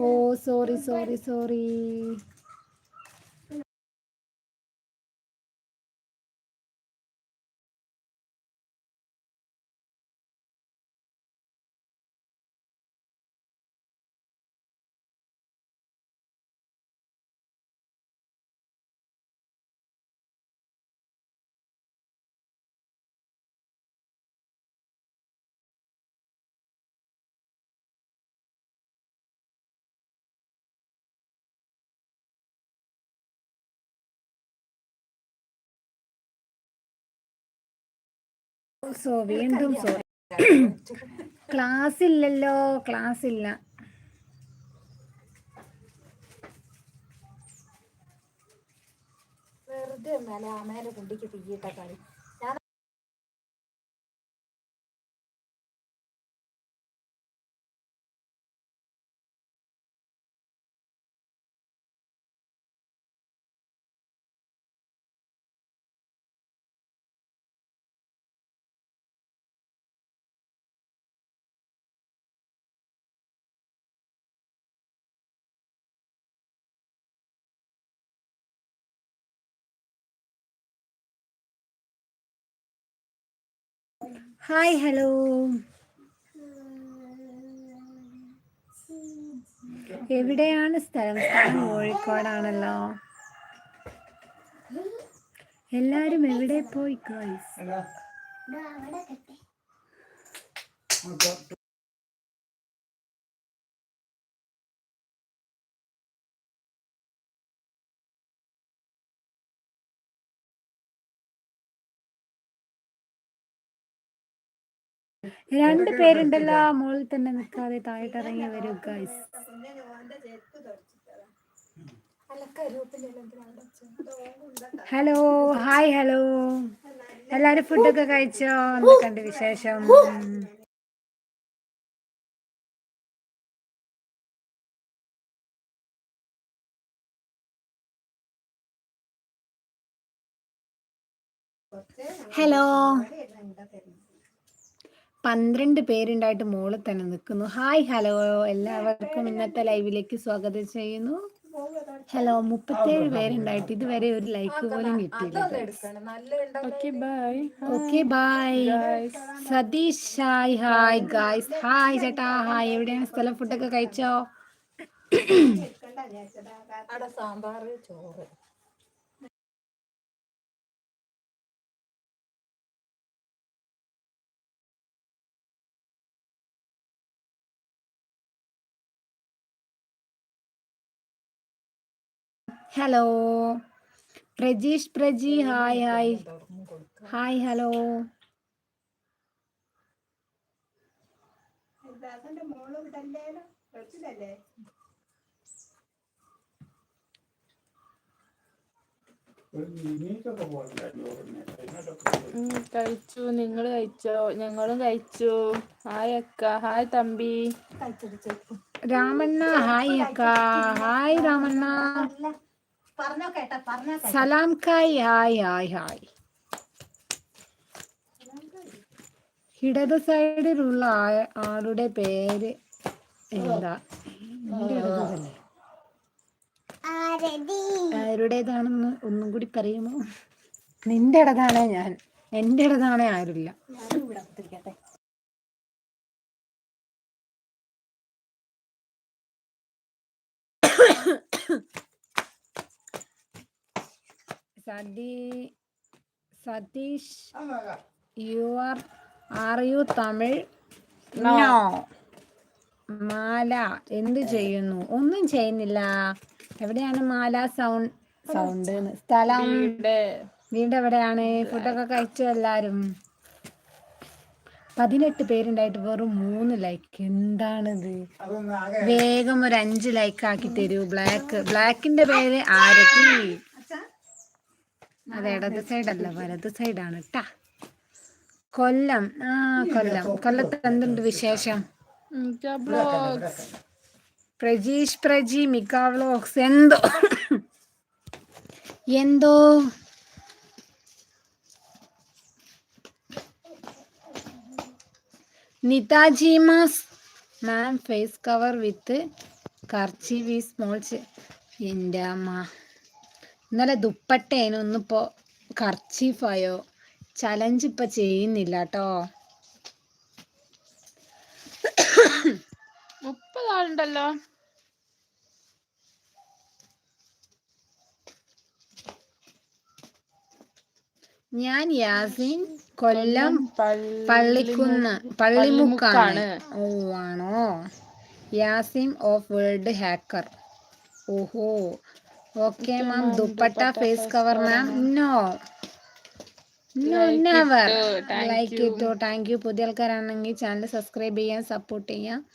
ഓ sorry sorry sorry so വീണ്ടും sorry class ഇല്ലല്ലോ class ഇല്ല വെറുതെ മേലെ അമ്മേനെ കുണ്ടിക്ക് തീയിട്ട കളി. Hi hello. എവിടെയാണ് സ്ഥലം? സ്ഥലം കോഴിക്കോടാണല്ലോ. എല്ലാരും എവിടെ പോയി ഗൈസ് രണ്ട് പേരുണ്ടല്ലോ മുകളിൽ തന്നെ നിൽക്കാതെ താഴെ ഇറങ്ങി വരും ഗൈസ് ഹലോ ഹായ് ഹലോ. എല്ലാരും ഫുഡൊക്കെ കഴിച്ചോ? എന്തൊക്കെയുണ്ട് വിശേഷം? ഹലോ. പന്ത്രണ്ട് പേരുണ്ടായിട്ട് മുകളിൽ തന്നെ നിൽക്കുന്നു. ഹായ് ഹലോ എല്ലാവർക്കും ഇന്നത്തെ ലൈവിലേക്ക് സ്വാഗതം ചെയ്യുന്നു. ഹലോ മുപ്പത്തേഴ് പേരുണ്ടായിട്ട് ഇതുവരെ ഒരു ലൈക്ക് പോലും കിട്ടിയില്ല okay bye okay bye Satheesh hi hi guys hi ചേട്ടാ. ഹായ് എവിടെയാണ് സ്ഥലം? ഫുഡൊക്കെ കഴിച്ചോ? സാമ്പാർ ചോറ്. Hello. Prajeesh Praji hi hi. Hi hello. കഴിച്ചു. നിങ്ങൾ കഴിച്ചോ? ഞങ്ങളും കഴിച്ചു. ഹായ് അക്ക. ഹായ് തമ്പി. രാമണ്ണ ഹായ് അക്ക. ഹായ് രാമണ്ണ. പറഞ്ഞോ കേട്ടാ പറഞ്ഞോ കേട്ടാ. സലാം കായ് ഹായ് ഹായ് ഹായ്. ഇടത് സൈഡിലുള്ള ആളുടെ പേര് എന്താ? ആരുടേതാണെന്ന് ഒന്നും കൂടി പറയുമോ? നിന്റെ ഇടതാണേ ഞാൻ. എന്റെ ഇടതാണേ ആരുമില്ല. കുത്തിരിക്കട്ടെ Sathi Satheesh you are are you Tamil no. Mala എന്ത് ചെയ്യുന്നു? ഒന്നും ചെയ്യുന്നില്ല. എവിടെയാണ് മാല സൗണ്ട് സൗണ്ട്? സ്ഥലം? വീട്. എവിടെയാണ്? ഫുഡൊക്കെ കഴിച്ചു എല്ലാരും? പതിനെട്ട് പേരുണ്ടായിട്ട് വെറും മൂന്ന് ലൈക്ക് എന്താണിത്? വേഗം ഒരു അഞ്ച് ലൈക്ക് ആക്കി തരൂ. ബ്ലാക്ക് ബ്ലാക്കിന്റെ പേര് ആരതി. അത് ഇടത് സൈഡല്ല വലത് സൈഡാണ് ട്ടാ. കൊല്ലം. ആ കൊല്ലം. കൊല്ലത്ത് എന്തുണ്ട് വിശേഷം? പ്രജീഷ് പ്രജി മിക്ക വ്ലോഗ്സ്. എന്തോ? എന്തോ? Nitaji mass ma'am face cover with കർച്ചി we small എന്റെ അമ്മ. ഇന്നലെ ദുപ്പട്ടേനു ഒന്നിപ്പോ കർച്ചീഫായോ? ചലഞ്ച് ഇപ്പൊ ചെയ്യുന്നില്ല കേട്ടോ മുപ്പതാളുണ്ടല്ലോ. ഞാൻ യാസിൻ കൊല്ലം പള്ളി- പള്ളിക്കുന്ന് പള്ളിമുക്കാണ്. ഓ ആണോ? Yasim of world hacker. ഓഹോ. Okay ma'am. Dupatta face cover ma'am. No. No never like ഇട്ടോ താങ്ക് യു പുതിയ ആൾക്കാരാണെങ്കിൽ ചാനൽ സബ്സ്ക്രൈബ് ചെയ്യാം. സപ്പോർട്ട് ചെയ്യാം.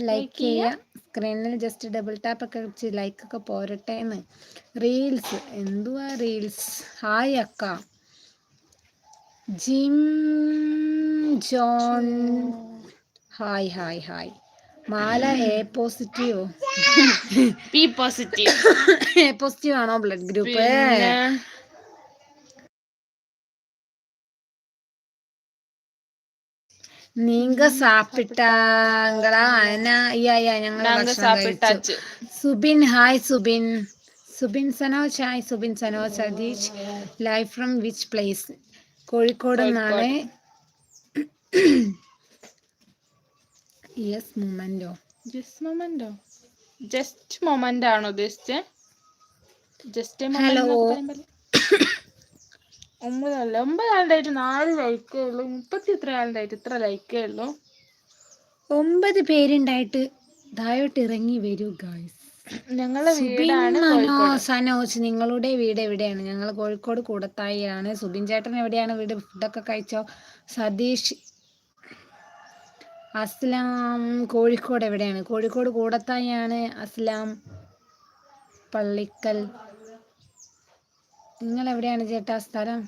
ലൈക്ക് ചെയ്യുക സ്ക്രീനിൽ ജസ്റ്റ് ഡബിൾ ടാപ്പ് ഒക്കെ വെച്ച് ലൈക്ക് ഒക്കെ പോരട്ടെ എന്ന്. റീൽസ് എന്തുവാ റീൽസ് ഹായ് അക്ക. Jim John. Hi hi hi Mala A പോസിറ്റീവോ. P positive. A positive ആണോ ബ്ലഡ് ഗ്രൂപ്പ്? നീങ്ക സാപ്പിട്ടാങ്കളാ ഞങ്ങൾ Subin hi Subin. Subin Sanoj hi Subin Sanoj Satheesh. Life from which place Kozhikode നാളെ yes memento just memento just moment ആണോ ഉദ്ദേശിച്ചത് just hello ഒമ്പതല്ല ഒമ്പത് ആളുണ്ടായിട്ട് നാല് ലൈക്കേ ഉള്ളൂ. മുപ്പത്തി എത്ര ആളുണ്ടായിട്ട് ഇത്ര ലൈക്കേ ഉള്ളൂ. ഒമ്പത് പേരുണ്ടായിട്ട് താഴോട്ട് ഇറങ്ങി വരൂ ഗായ്സ് ഞങ്ങളുടെ സനോജ് നിങ്ങളുടെ വീട് എവിടെയാണ്? ഞങ്ങൾ കോഴിക്കോട് കൂടത്തായിയാണ്. സുബിൻ ചേട്ടൻ എവിടെയാണ്? വീട് ഫുഡൊക്കെ കഴിച്ചോ? സതീഷ് അസ്ലാം കോഴിക്കോട് എവിടെയാണ്? കോഴിക്കോട് കൂടത്തായിയാണ് അസ്ലാം പള്ളിക്കൽ. നിങ്ങൾ എവിടെയാണ് ചേട്ടാ സ്ഥലം?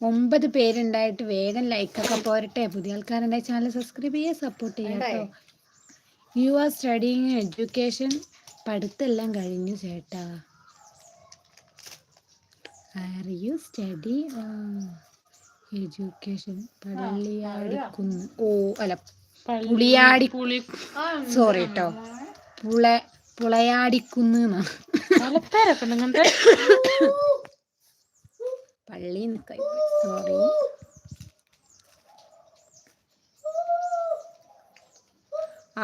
ഒമ്പത് പേരുണ്ടായിട്ട് വേഗം ലൈക്കൊക്കെ പോരട്ടെ. പുതിയ ആൾക്കാരുണ്ടായി ചാനൽ സബ്സ്ക്രൈബ് ചെയ്യുക സപ്പോർട്ട് ചെയ്യാട്ടോ കേട്ടോ. യു ആർ സ്റ്റഡിങ് എഡ്യൂക്കേഷൻ പഠിത്തെല്ലാം കഴിഞ്ഞു ചേട്ടാ. Are you study education Palliyadikkunnu. ഓ അല്ല പുളിയാടി സോറി കേട്ടോ പുള പുളയാടിക്കുന്ന് പള്ളി sorry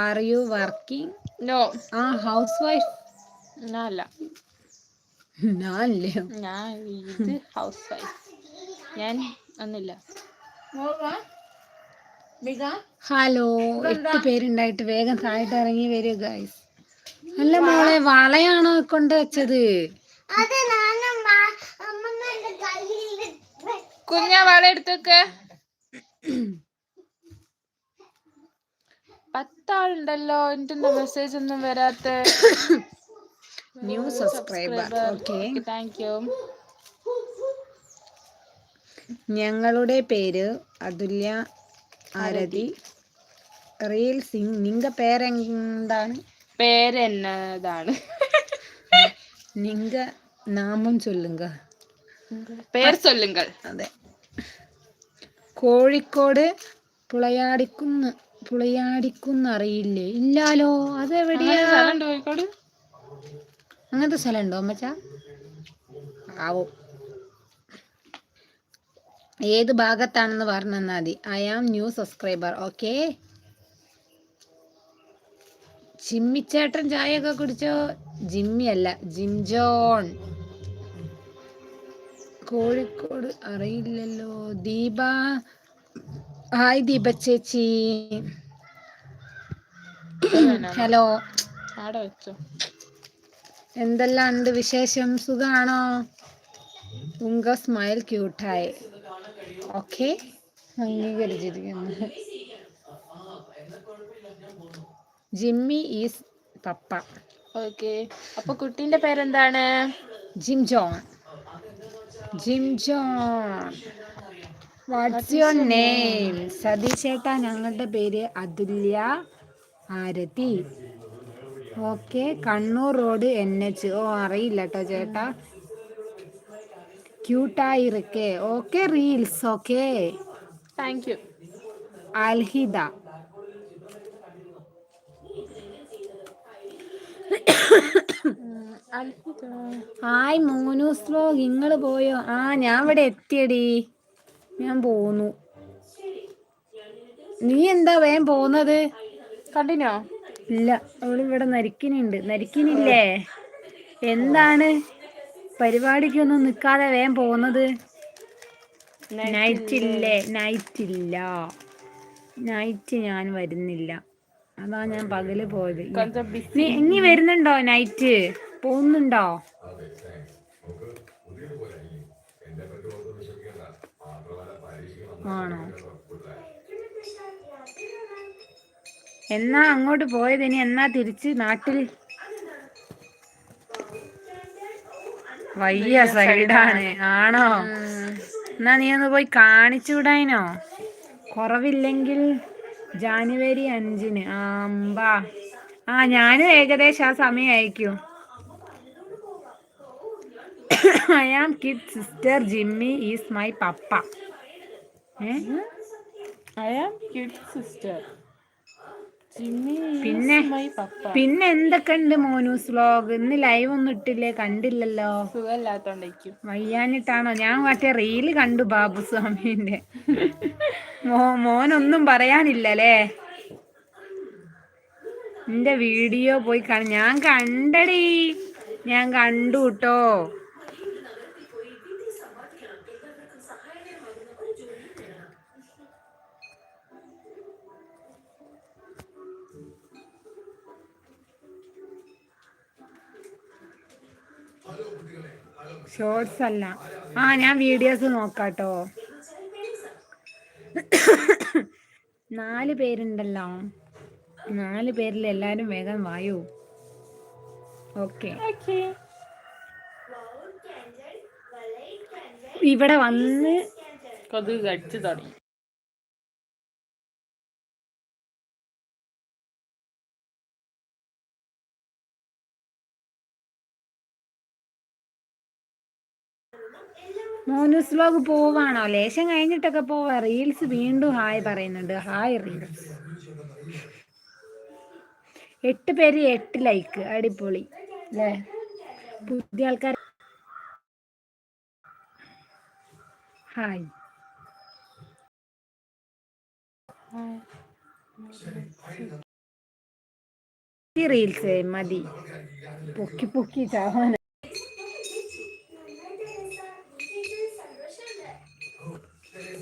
are you working no ആ ഹൗസ് വൈഫ് ഞാനല്ല ഞാനല്ലേ ഞാൻ ഇത് ഹൗസ് വൈഫ് ഞാൻ ഒന്നില്ല ഹലോ എട്ട് പേരുണ്ടായിട്ട് വേഗം താഴോട്ട് ഇറങ്ങി വരൂ ഗൈസ് അല്ല മോളെ വളയാണോ കൊണ്ട് വെച്ചത്? കുഞ്ഞ വള എടുത്തൊക്കെ. പത്താളുണ്ടല്ലോ എന്റെ മെസ്സേജ് ഒന്നും വരാത്ത? New subscriber okay thank you ഞങ്ങളുടെ പേര് അതുല്യ ആരതി. റീൽ സിംഗ് നിങ്ക പേരെന്താണ്? പേരെന്നതാണ്. നിങ്ക നാമം ചൊല്ലുങ്ക. പേർ ചൊല്ലുങ്കൾ. അതെ. കോഴിക്കോട് പുളയാടിക്കുന്ന് പുളയാടിക്കുന്നറിയില്ലേ ഇല്ലാലോ അതെവിടെയാ? കോഴിക്കോട്? അങ്ങനത്തെ സ്ഥലം ഉണ്ടോ അമ്മച്ച? ആവോ. ഏത് ഭാഗത്താണെന്ന് പറഞ്ഞു തന്നാൽ മതി. I am new subscriber okay ചിമ്മിച്ചേട്ടൻ ചായ ഒക്കെ കുടിച്ചോ? ജിമ്മി അല്ല ജിംജോൺ. കോഴിക്കോട് അറിയില്ലല്ലോ. ദീപ. ഹായ് ദീപ ചേച്ചി. ഹലോ ആടെ വെച്ചോ. എന്തെല്ലാം ഉണ്ട് വിശേഷം? സുഖാണോ? ഉങ്ക സ്മൈൽ ക്യൂട്ടായി okay. അംഗീകരിച്ചിരിക്കുന്നു. Jimmy is papa. Okay. അപ്പൊ കുട്ടീന്റെ പേരെന്താണ്? Jim John. Jim John. What's your name സതീഷേട്ടാ ഞങ്ങളുടെ പേര് Athulya Arathi. Okay Kannur road N H ഓ അറിയില്ല കേട്ടോ ചേട്ടാ. ക്യൂട്ടായിരിക്കേ okay reels okay. Thank you Alhida. Hi Monoos vlog ഇങ്ങൾ പോയോ? ആ ഞാൻ ഇവിടെ എത്തിയടി. ഞാൻ പോന്നു. നീ എന്താ വേഗം പോന്നത്? കണ്ടിനോ? ഇല്ല. അവളിവിടെ നരിക്കിനുണ്ട് നരിക്കിനില്ലേ? എന്താണ്? പരിപാടിക്കൊന്നും നിൽക്കാതെ വേഗം പോകുന്നത്? നൈറ്റ് നൈറ്റില്ല. നൈറ്റ് ഇല്ല നൈറ്റ് ഞാൻ വരുന്നില്ല. അതാ ഞാൻ പകൽ പോയത്. ഇനി വരുന്നുണ്ടോ നൈറ്റ്? പോകുന്നുണ്ടോ? ആണോ? എന്നാ അങ്ങോട്ട് പോയത് ഇനി എന്നാ തിരിച്ച് നാട്ടിൽ? വയ്യ സൈഡാണ്. ആണോ? എന്നാ നീ ഒന്ന് പോയി കാണിച്ചുവിടാനോ കുറവില്ലെങ്കിൽ ജാനുവരി അഞ്ചിന്. ആമ്പാ ആ ഞാനും ഏകദേശം ആ സമയം അയക്കൂ. I am kid sister Jimmy is my papa I am kid sister പിന്നെ? പിന്നെ എന്തൊക്കെയുണ്ട് മോനൂസ് വ്ലോഗ് ഇന്ന് ലൈവ് ഒന്നും ഇട്ടില്ലേ? കണ്ടില്ലല്ലോ. സുഖമില്ലാത്തോണ്ടായിരിക്കും വയ്യാനിട്ടാണോ ഞാൻ മറ്റേ റീൽ കണ്ടു ബാബു സ്വാമിന്റെ മോ മോനൊന്നും പറയാനില്ലല്ലേ? എന്റെ വീഡിയോ പോയി കാണ ഞാൻ കണ്ടടി. ഞാൻ കണ്ടു കേട്ടോ ഷോർട്സ് അല്ല. ആ ഞാൻ വീഡിയോസ് നോക്കാട്ടോ. നാല് പേരുണ്ടല്ലോ. നാല് പേരിൽ എല്ലാരും വേഗം വായു. ഓക്കെ. ഇവിടെ വന്ന് കൊതുക് കടിച്ചു തുടങ്ങി. മോനൂസ് വ്ലോഗ് പോവാണോ? ലേശം കഴിഞ്ഞിട്ടൊക്കെ പോവാ. റീൽസ് വീണ്ടും ഹായ് പറയുന്നുണ്ട്. Hi reels. എട്ട് പേര് എട്ട് ലൈക്ക്. അടിപൊളി. അല്ലേ പുതിയ ആൾക്കാർ ഹായ്. റീൽസ് മതി. പൊക്കി പൊക്കി ചാവാൻ.